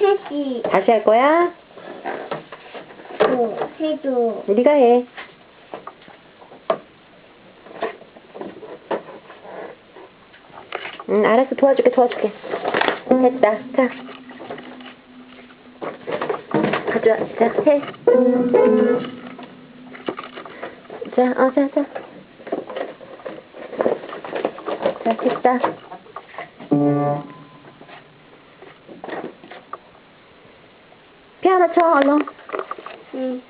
다시 다시 할 거야? 또 해줘. 네가 해. 응, 알았어. 도와줄게, 도와줄게. 됐다. 자. 가져와. 자, 해. 자, 어, 자, 자. 자, 됐다. 피아노 쳐, 얼른. 응.